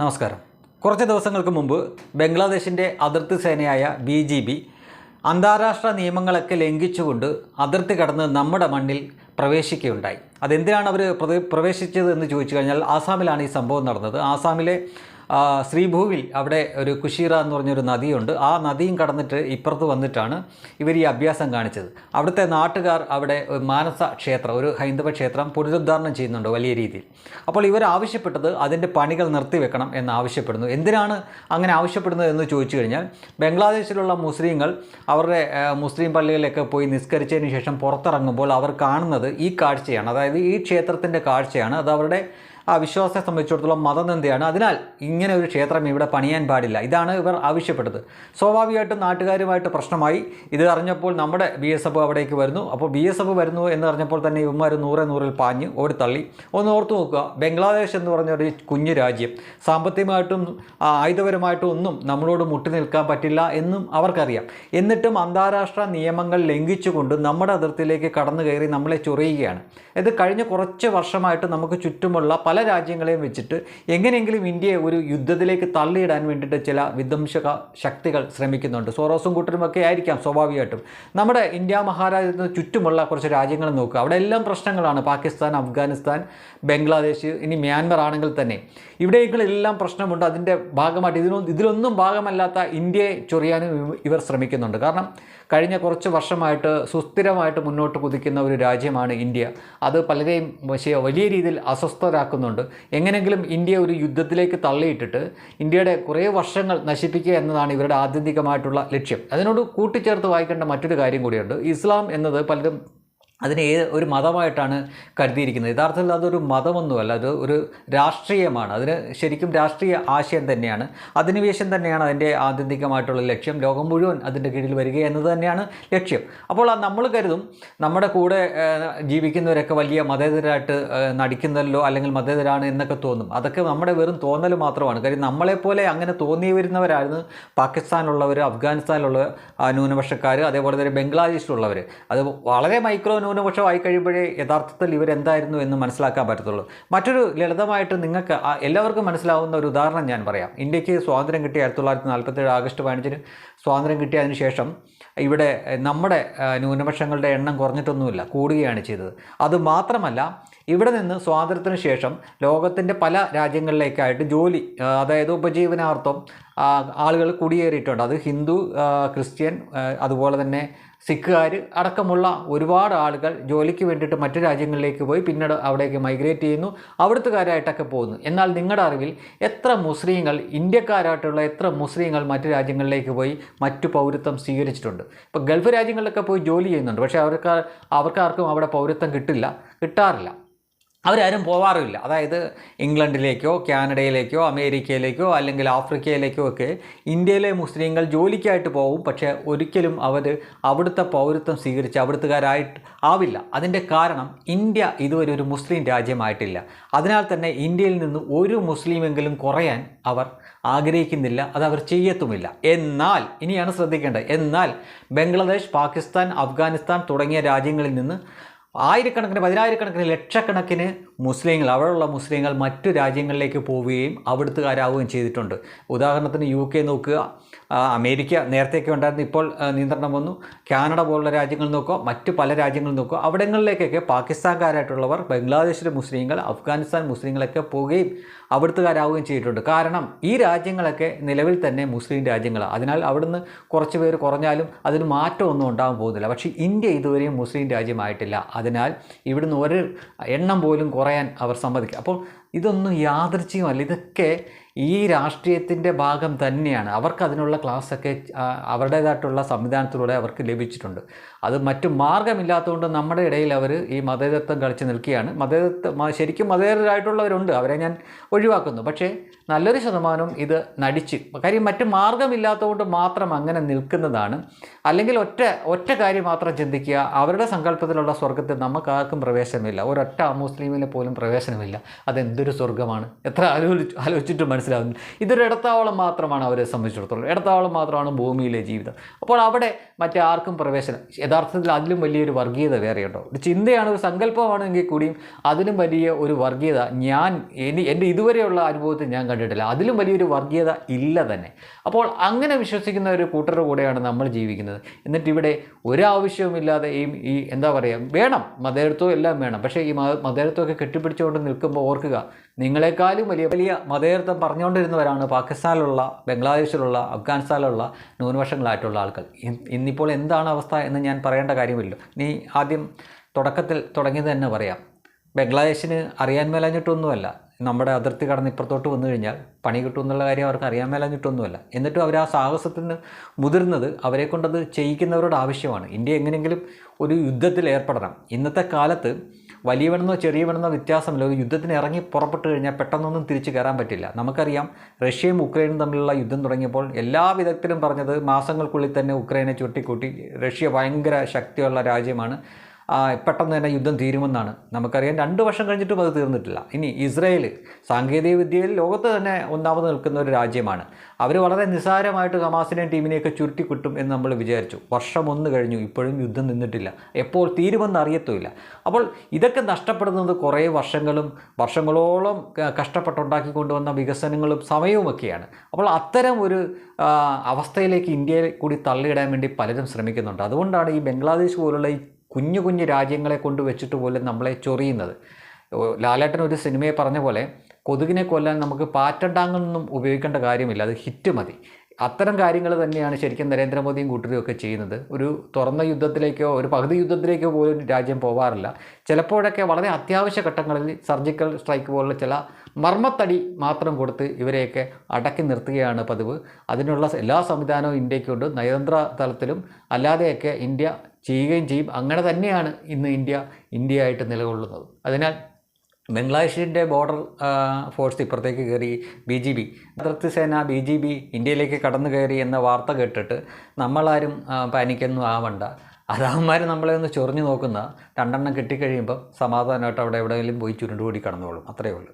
നമസ്കാരം. കുറച്ച് ദിവസങ്ങൾക്ക് മുമ്പ് ബംഗ്ലാദേശിന്റെ അതിർത്തി സേനയായ ബി ജി ബി അന്താരാഷ്ട്ര നിയമങ്ങളൊക്കെ ലംഘിച്ചുകൊണ്ട് അതിർത്തി കടന്ന് നമ്മുടെ മണ്ണിൽ പ്രവേശിക്കുകയുണ്ടായി. അതെന്തിനാണ് അവർ പ്രവേശിച്ചത് എന്ന് ചോദിച്ചു കഴിഞ്ഞാൽ ആസാമിലാണ് ഈ സംഭവം നടന്നത്. ആസാമിലെ ശ്രീഭൂവിൽ അവിടെ ഒരു കുഷീറ എന്ന് പറഞ്ഞൊരു നദിയുണ്ട്. ആ നദിയും കടന്നിട്ട് ഇപ്പുറത്ത് വന്നിട്ടാണ് ഇവർ ഈ അഭ്യാസം കാണിച്ചത്. അവിടുത്തെ നാട്ടുകാർ അവിടെ മാനസ ക്ഷേത്രം ഒരു ഹൈന്ദവ ക്ഷേത്രം പുനരുദ്ധാരണം ചെയ്യുന്നുണ്ട് വലിയ രീതിയിൽ. അപ്പോൾ ഇവർ ആവശ്യപ്പെട്ടത് അതിന്റെ പണികൾ നിർത്തിവെക്കണം എന്ന് ആവശ്യപ്പെടുന്നു. എന്തിനാണ് അങ്ങനെ ആവശ്യപ്പെടുന്നത് എന്ന് ചോദിച്ചു കഴിഞ്ഞാൽ ബംഗ്ലാദേശിലുള്ള മുസ്ലിങ്ങൾ അവരുടെ മുസ്ലിം പള്ളികളിലൊക്കെ പോയി നിസ്കരിച്ചതിന് ശേഷം പുറത്തിറങ്ങുമ്പോൾ അവർ കാണുന്നത് ഈ കാഴ്ചയാണ്. അതായത് ഈ ക്ഷേത്രത്തിന്റെ കാഴ്ചയാണ്. അത് അവരുടെ ആ വിശ്വാസത്തെ സംബന്ധിച്ചിടത്തോളം മതനിന്ദയാണ്. അതിനാൽ ഇങ്ങനെ ഒരു ക്ഷേത്രം ഇവിടെ പണിയാൻ പാടില്ല. ഇതാണ് ഇവർ ആവശ്യപ്പെട്ടത്. സ്വാഭാവികമായിട്ടും നാട്ടുകാരുമായിട്ട് പ്രശ്നമായി. ഇത് അറിഞ്ഞപ്പോൾ നമ്മുടെ ബി എസ് എഫ് അവിടേക്ക് വരുന്നു. അപ്പോൾ ബി എസ് എഫ് വരുന്നു എന്ന് അറിഞ്ഞപ്പോൾ തന്നെ ഇവന്മാർ നൂറെ നൂറിൽ പാഞ്ഞ് തള്ളി ഒന്ന് ഓർത്തു നോക്കുക. ബംഗ്ലാദേശ് എന്ന് പറഞ്ഞ ഒരു കുഞ്ഞു രാജ്യം. സാമ്പത്തികമായിട്ടും ആയുധപരമായിട്ടും ഒന്നും നമ്മളോട് മുട്ടി നിൽക്കാൻ പറ്റില്ല എന്നും അവർക്കറിയാം. എന്നിട്ടും അന്താരാഷ്ട്ര നിയമങ്ങൾ ലംഘിച്ചുകൊണ്ട് നമ്മുടെ അതിർത്തിയിലേക്ക് കടന്നു കയറി നമ്മളെ ചൊറിയുകയാണ്. ഇത് കഴിഞ്ഞ കുറച്ച് വർഷമായിട്ട് നമുക്ക് ചുറ്റുമുള്ള പല രാജ്യങ്ങളെയും വെച്ചിട്ട് എങ്ങനെയെങ്കിലും ഇന്ത്യയെ ഒരു യുദ്ധത്തിലേക്ക് തള്ളിയിടാൻ വേണ്ടിയിട്ട് ചില വിധ്വംസക ശക്തികൾ ശ്രമിക്കുന്നുണ്ട്. സോറോസും കൂട്ടരും ഒക്കെ ആയിരിക്കാം സ്വാഭാവികമായിട്ടും. നമ്മുടെ ഇന്ത്യ മഹാരാജ്യത്തിന് ചുറ്റുമുള്ള കുറച്ച് രാജ്യങ്ങൾ നോക്കുക. അവിടെ എല്ലാം പ്രശ്നങ്ങളാണ്. പാകിസ്ഥാൻ അഫ്ഗാനിസ്ഥാൻ ബംഗ്ലാദേശ് ഇനി മ്യാൻമർ ആണെങ്കിൽ തന്നെ. ഇവിടെയെല്ലാം പ്രശ്നമുണ്ട്. അതിന്റെ ഭാഗമായിട്ട് ഇതിനൊന്നും ഇതിലൊന്നും ഭാഗമല്ലാത്ത ഇന്ത്യയെ ചൊറിയാനും ഇവർ ശ്രമിക്കുന്നുണ്ട്. കാരണം കഴിഞ്ഞ കുറച്ച് വർഷമായിട്ട് സുസ്ഥിരമായിട്ട് മുന്നോട്ട് കുതിക്കുന്ന ഒരു രാജ്യമാണ് ഇന്ത്യ. അത് പലരെയും പക്ഷേ വലിയ രീതിയിൽ അസ്വസ്ഥരാക്കുന്നുണ്ട്. എങ്ങനെങ്കിലും ഇന്ത്യ ഒരു യുദ്ധത്തിലേക്ക് തള്ളിയിട്ടിട്ട് ഇന്ത്യയുടെ കുറേ വർഷങ്ങൾ നശിപ്പിക്കുക എന്നതാണ് ഇവരുടെ ആത്യന്തികമായിട്ടുള്ള ലക്ഷ്യം. അതിനോട് കൂട്ടിച്ചേർത്ത് വായിക്കേണ്ട മറ്റൊരു കാര്യം കൂടിയുണ്ട്. ഇസ്ലാം എന്നത് പലരും അതിനെ ഏത് ഒരു മതമായിട്ടാണ് കരുതിയിരിക്കുന്നത്? യഥാർത്ഥത്തിൽ അതൊരു മതമൊന്നുമല്ല അത് ഒരു രാഷ്ട്രീയമാണ്. അതിന് ശരിക്കും രാഷ്ട്രീയ ആശയം തന്നെയാണ്. അധിനിവേശം തന്നെയാണ് അതിന്റെ ആത്യന്തികമായിട്ടുള്ള ലക്ഷ്യം. ലോകം മുഴുവൻ അതിന്റെ കീഴിൽ വരിക എന്നത് തന്നെയാണ് ലക്ഷ്യം. അപ്പോൾ ആ നമ്മൾ കരുതും നമ്മുടെ കൂടെ ജീവിക്കുന്നവരൊക്കെ വലിയ മതേതരായിട്ട് നടിക്കുന്നല്ലോ അല്ലെങ്കിൽ മതേതരാണ് എന്നൊക്കെ തോന്നും. അതൊക്കെ നമ്മുടെ വെറും തോന്നൽ മാത്രമാണ്. കാര്യം നമ്മളെപ്പോലെ അങ്ങനെ തോന്നി വരുന്നവരായിരുന്നു പാകിസ്ഥാനിലുള്ളവർ അഫ്ഗാനിസ്ഥാനിലുള്ള ന്യൂനപക്ഷക്കാർ അതേപോലെ തന്നെ ബംഗ്ലാദേശിലുള്ളവർ അത് വളരെ മൈക്രോ ന്യൂനപക്ഷമായി കഴിയുമ്പോഴേ യഥാർത്ഥത്തിൽ ഇവരെന്തായിരുന്നു എന്ന് മനസ്സിലാക്കാൻ പറ്റത്തുള്ളൂ. മറ്റൊരു ലളിതമായിട്ട് നിങ്ങൾക്ക് എല്ലാവർക്കും മനസ്സിലാവുന്ന ഒരു ഉദാഹരണം ഞാൻ പറയാം. ഇന്ത്യയ്ക്ക് സ്വാതന്ത്ര്യം കിട്ടിയ ആയിരത്തി തൊള്ളായിരത്തി നാൽപ്പത്തേഴ് ആഗസ്റ്റ് പതിനഞ്ചിന് സ്വാതന്ത്ര്യം കിട്ടിയതിന് ശേഷം ഇവിടെ നമ്മുടെ ന്യൂനപക്ഷങ്ങളുടെ എണ്ണം കുറഞ്ഞിട്ടൊന്നുമില്ല കൂടുകയാണ് ചെയ്തത്. അത് മാത്രമല്ല ഇവിടെ നിന്ന് സ്വാതന്ത്ര്യത്തിന് ശേഷം ലോകത്തിന്റെ പല രാജ്യങ്ങളിലേക്കായിട്ട് ജോലി അതായത് ഉപജീവനാർത്ഥം ആളുകൾ കുടിയേറിയിട്ടുണ്ട്. അത് ഹിന്ദു ക്രിസ്ത്യൻ അതുപോലെ തന്നെ സിഖുകാർ അടക്കമുള്ള ഒരുപാട് ആളുകൾ ജോലിക്ക് വേണ്ടിയിട്ട് മറ്റു രാജ്യങ്ങളിലേക്ക് പോയി പിന്നീട് അവിടേക്ക് മൈഗ്രേറ്റ് ചെയ്യുന്നു. അവിടുത്തുകാരായിട്ടൊക്കെ പോകുന്നു. എന്നാൽ നിങ്ങളുടെ അറിവിൽ എത്ര മുസ്ലിങ്ങൾ ഇന്ത്യക്കാരായിട്ടുള്ള എത്ര മുസ്ലിങ്ങൾ മറ്റു രാജ്യങ്ങളിലേക്ക് പോയി മറ്റു പൗരത്വം സ്വീകരിച്ചിട്ടുണ്ട്? ഇപ്പോൾ ഗൾഫ് രാജ്യങ്ങളിലൊക്കെ പോയി ജോലി ചെയ്യുന്നുണ്ട്. പക്ഷേ അവർക്ക് അവർക്കാർക്കും അവിടെ പൗരത്വം കിട്ടില്ല കിട്ടാറില്ല. അവരാരും പോവാറില്ല അതായത് ഇംഗ്ലണ്ടിലേക്കോ കാനഡയിലേക്കോ അമേരിക്കയിലേക്കോ അല്ലെങ്കിൽ ആഫ്രിക്കയിലേക്കോ ഒക്കെ ഇന്ത്യയിലെ മുസ്ലിങ്ങൾ ജോലിക്കായിട്ട് പോകും പക്ഷേ ഒരിക്കലും അവർ അവിടുത്തെ പൗരത്വം സ്വീകരിച്ച് അവിടുത്തുകാരായിട്ട് ആവില്ല. അതിന്റെ കാരണം ഇന്ത്യ ഇതുവരെ ഒരു മുസ്ലിം രാജ്യമായിട്ടില്ല. അതിനാൽ തന്നെ ഇന്ത്യയിൽ നിന്ന് ഒരു മുസ്ലിമെങ്കിലും കുറയാൻ അവർ ആഗ്രഹിക്കുന്നില്ല. അത് അവർ ചെയ്യത്തുമില്ല. എന്നാൽ ഇനിയാണ് ശ്രദ്ധിക്കേണ്ടത്. എന്നാൽ ബംഗ്ലാദേശ് പാകിസ്ഥാൻ അഫ്ഗാനിസ്ഥാൻ തുടങ്ങിയ രാജ്യങ്ങളിൽ നിന്ന് ആയിരക്കണക്കിന് പതിനായിരക്കണക്കിന് ലക്ഷക്കണക്കിന് മുസ്ലിങ്ങൾ അവിടെയുള്ള മുസ്ലിങ്ങൾ മറ്റു രാജ്യങ്ങളിലേക്ക് പോവുകയും അവിടുത്തുകാരാവുകയും ചെയ്തിട്ടുണ്ട്. ഉദാഹരണത്തിന് യു കെ നോക്കുക. അമേരിക്ക നേരത്തെയൊക്കെ ഉണ്ടായിരുന്ന ഇപ്പോൾ നിയന്ത്രണം വന്നു. കാനഡ പോലുള്ള രാജ്യങ്ങൾ നോക്കുക മറ്റു പല രാജ്യങ്ങൾ നോക്കുക. അവിടങ്ങളിലേക്കൊക്കെ പാകിസ്ഥാൻകാരായിട്ടുള്ളവർ ബംഗ്ലാദേശിലെ മുസ്ലിങ്ങൾ അഫ്ഗാനിസ്ഥാൻ മുസ്ലിങ്ങളൊക്കെ പോവുകയും അവിടുത്തുകാരാവുകയും ചെയ്തിട്ടുണ്ട്. കാരണം ഈ രാജ്യങ്ങളൊക്കെ നിലവിൽ തന്നെ മുസ്ലിം രാജ്യങ്ങളാണ് അതിനാൽ അവിടുന്ന് കുറച്ച് പേര് കുറഞ്ഞാലും അതിന് മാറ്റമൊന്നും ഉണ്ടാകാൻ പോകുന്നില്ല. പക്ഷേ ഇന്ത്യ ഇതുവരെയും മുസ്ലിം രാജ്യമായിട്ടില്ല. അതിനാൽ ഇവിടുന്ന് ഒരു എണ്ണം പോലും കുറയാൻ അവർ സമ്മതിക്കും. അപ്പോൾ ഇതൊന്നും യാദൃച്ഛികമല്ല. ഇതൊക്കെ ഈ രാഷ്ട്രീയത്തിന്റെ ഭാഗം തന്നെയാണ്. അവർക്ക് അതിനുള്ള ക്ലാസ്സൊക്കെ അവരുടേതായിട്ടുള്ള സംവിധാനത്തിലൂടെ അവർക്ക് ലഭിച്ചിട്ടുണ്ട്. അത് മറ്റു മാർഗമില്ലാത്തതുകൊണ്ട് നമ്മുടെ ഇടയിൽ അവർ ഈ മതേതത്വം കളിച്ച് നിൽക്കുകയാണ്. മതേതത്വം ശരിക്കും മതേതരായിട്ടുള്ളവരുണ്ട്. അവരെ ഞാൻ ഒഴിവാക്കുന്നു. പക്ഷേ നല്ലൊരു ശതമാനം ഇത് നടിച്ച് കാര്യം മറ്റു മാർഗമില്ലാത്തതുകൊണ്ട് മാത്രം അങ്ങനെ നിൽക്കുന്നതാണ്. അല്ലെങ്കിൽ ഒറ്റ ഒറ്റ കാര്യം മാത്രം ചിന്തിക്കുക അവരുടെ സങ്കല്പത്തിലുള്ള സ്വർഗത്തിൽ നമുക്കാർക്കും പ്രവേശനമില്ല. ഒരൊറ്റ മുസ്ലിമിന് പോലും പ്രവേശനമില്ല. അതെന്തൊരു സ്വർഗമാണ് എത്ര ആലോചിച്ചിട്ട് മനസ്സിലായി മനസ്സിലാവുന്നില്ല ഇതൊരു ഇടത്താവളം മാത്രമാണ് അവരെ സംബന്ധിച്ചിടത്തോളം. ഇടത്താവളം മാത്രമാണ് ഭൂമിയിലെ ജീവിതം. അപ്പോൾ അവിടെ മറ്റേ ആർക്കും പ്രവേശനം. യഥാർത്ഥത്തിൽ അതിലും വലിയൊരു വർഗീയത വേറെയുണ്ടോ ഒരു ചിന്തയാണ് ഒരു സങ്കല്പമാണെങ്കിൽ കൂടിയും അതിലും വലിയ ഒരു വർഗീയത ഞാൻ എനി എന്റെ ഇതുവരെയുള്ള അനുഭവത്തിൽ ഞാൻ കണ്ടിട്ടില്ല. അതിലും വലിയൊരു വർഗീയത ഇല്ല തന്നെ. അപ്പോൾ അങ്ങനെ വിശ്വസിക്കുന്ന ഒരു കൂട്ടരുടെ കൂടെയാണ് നമ്മൾ ജീവിക്കുന്നത്. എന്നിട്ട് ഇവിടെ ഒരാവശ്യവുമില്ലാതെ ഈ ഈ എന്താ പറയുക വേണം. മതേതരത്വം എല്ലാം വേണം. പക്ഷേ ഈ മത മതേതരത്വമൊക്കെ കെട്ടിപ്പിടിച്ചുകൊണ്ട് നിൽക്കുമ്പോൾ ഓർക്കുക നിങ്ങളെക്കാളും വലിയ വലിയ മതേതരത്വം പറഞ്ഞുകൊണ്ടിരുന്നവരാണ് പാകിസ്ഥാനിലുള്ള ബംഗ്ലാദേശിലുള്ള അഫ്ഗാനിസ്ഥാനിലുള്ള ന്യൂനപക്ഷങ്ങളായിട്ടുള്ള ആൾക്കാർ. ഇന്നിപ്പോൾ എന്താണ് അവസ്ഥ എന്ന് ഞാൻ പറയേണ്ട കാര്യമില്ല. നീ ആദ്യം തുടക്കത്തിൽ തുടങ്ങിയത് തന്നെ പറയാം. ബംഗ്ലാദേശിന് അറിയാൻ മേലഞ്ഞിട്ടൊന്നുമല്ല. നമ്മുടെ അതിർത്തി കടന്ന് ഇപ്പുറത്തോട്ട് വന്നു കഴിഞ്ഞാൽ പണി കിട്ടും എന്നുള്ള കാര്യം അവർക്ക് അറിയാൻ മേലഞ്ഞിട്ടൊന്നുമല്ല. എന്നിട്ടും അവർ ആ സാഹസത്തിന് മുതിർന്നത് അവരെ കൊണ്ടത് ചെയ്യിക്കുന്നവരുടെ ആവശ്യമാണ്. ഇന്ത്യ എങ്ങനെയെങ്കിലും ഒരു യുദ്ധത്തിൽ ഏർപ്പെടണം. ഇന്നത്തെ കാലത്ത് വലിയവനെന്നോ ചെറിയവനെന്നോ വ്യത്യാസമില്ല. ഒരു യുദ്ധത്തിന് ഇറങ്ങി പുറപ്പെട്ടു കഴിഞ്ഞാൽ പെട്ടെന്നൊന്നും തിരിച്ചു കയറാൻ പറ്റില്ല. നമുക്കറിയാം റഷ്യയും ഉക്രൈനും തമ്മിലുള്ള യുദ്ധം തുടങ്ങിയപ്പോൾ എല്ലാ വിദഗ്ധരും പറഞ്ഞത് മാസങ്ങൾക്കുള്ളിൽ തന്നെ ഉക്രൈനെ ചുട്ടിക്കൂട്ടി. റഷ്യ ഭയങ്കര ശക്തിയുള്ള രാജ്യമാണ്. പെട്ടെന്ന് തന്നെ യുദ്ധം തീരുമെന്നാണ്. നമുക്കറിയാം രണ്ട് വർഷം കഴിഞ്ഞിട്ടും അത് തീർന്നിട്ടില്ല. ഇനി ഇസ്രയേൽ സാങ്കേതിക വിദ്യയിൽ ലോകത്ത് തന്നെ ഒന്നാമത് നിൽക്കുന്ന ഒരു രാജ്യമാണ്. അവർ വളരെ നിസ്സാരമായിട്ട് ഹമാസിനെയും ടീമിനെയൊക്കെ ചുരുട്ടി കിട്ടും എന്ന് നമ്മൾ വിചാരിച്ചു. വർഷം ഒന്ന് കഴിഞ്ഞു ഇപ്പോഴും യുദ്ധം നിന്നിട്ടില്ല. എപ്പോൾ തീരുമെന്ന് അറിയത്തുമില്ല. അപ്പോൾ ഇതൊക്കെ നഷ്ടപ്പെടുന്നത് കുറേ വർഷങ്ങളും വർഷങ്ങളോളം കഷ്ടപ്പെട്ടുണ്ടാക്കി കൊണ്ടുവന്ന വികസനങ്ങളും സമയവുമൊക്കെയാണ്. അപ്പോൾ അത്തരം ഒരു അവസ്ഥയിലേക്ക് ഇന്ത്യയെ കൂടി തള്ളിയിടാൻ വേണ്ടി പലരും ശ്രമിക്കുന്നുണ്ട്. അതുകൊണ്ടാണ് ഈ ബംഗ്ലാദേശ് പോലുള്ള ഈ കുഞ്ഞു കുഞ്ഞു രാജ്യങ്ങളെ കൊണ്ട് വെച്ചിട്ട് പോലും നമ്മളെ ചൊറിയുന്നത്. ലാലേട്ടൻ ഒരു സിനിമയെ പറഞ്ഞ പോലെ കൊതുകിനെ കൊല്ലാൻ നമുക്ക് പാറ്റണ്ടാങ്ങൊന്നും ഉപയോഗിക്കേണ്ട കാര്യമില്ല. അത് ഹിറ്റ് മതി. അത്തരം കാര്യങ്ങൾ തന്നെയാണ് ശരിക്കും നരേന്ദ്രമോദിയും കൂട്ടരും ഒക്കെ ചെയ്യുന്നത്. ഒരു തുറന്ന യുദ്ധത്തിലേക്കോ ഒരു പകുതി യുദ്ധത്തിലേക്കോ പോലും രാജ്യം പോവാറില്ല. ചിലപ്പോഴൊക്കെ വളരെ അത്യാവശ്യ ഘട്ടങ്ങളിൽ സർജിക്കൽ സ്ട്രൈക്ക് പോലുള്ള ചില മർമ്മത്തടി മാത്രം കൊടുത്ത് ഇവരെയൊക്കെ അടക്കി നിർത്തുകയാണ് പതിവ്. അതിനുള്ള എല്ലാ സംവിധാനവും ഇന്ത്യയ്ക്കുണ്ട് നയതന്ത്ര തലത്തിലും അല്ലാതെയൊക്കെ ഇന്ത്യ ചെയ്യുകയും ചെയ്യും. അങ്ങനെ തന്നെയാണ് ഇന്ന് ഇന്ത്യ ഇന്ത്യയായിട്ട് നിലകൊള്ളുന്നത്. അതിനാൽ ബംഗ്ലാദേശിന്റെ ബോർഡർ ഫോഴ്സ് ഇപ്പുറത്തേക്ക് കയറി ബി ജി ബി അതിർത്തി സേന ബി ജി ബി ഇന്ത്യയിലേക്ക് കടന്നു കയറി എന്ന വാർത്ത കേട്ടിട്ട് നമ്മളാരും പാനിക്കൊന്നും ആവണ്ട. അതാവന്മാർ നമ്മളെ ഒന്ന് ചൊറിഞ്ഞു നോക്കുന്ന രണ്ടെണ്ണം കിട്ടിക്കഴിയുമ്പോൾ സമാധാനമായിട്ട് അവിടെ എവിടെയെങ്കിലും പോയി ചുരുണ്ടുകൂടി കടന്നോളും. അത്രയേ ഉള്ളൂ.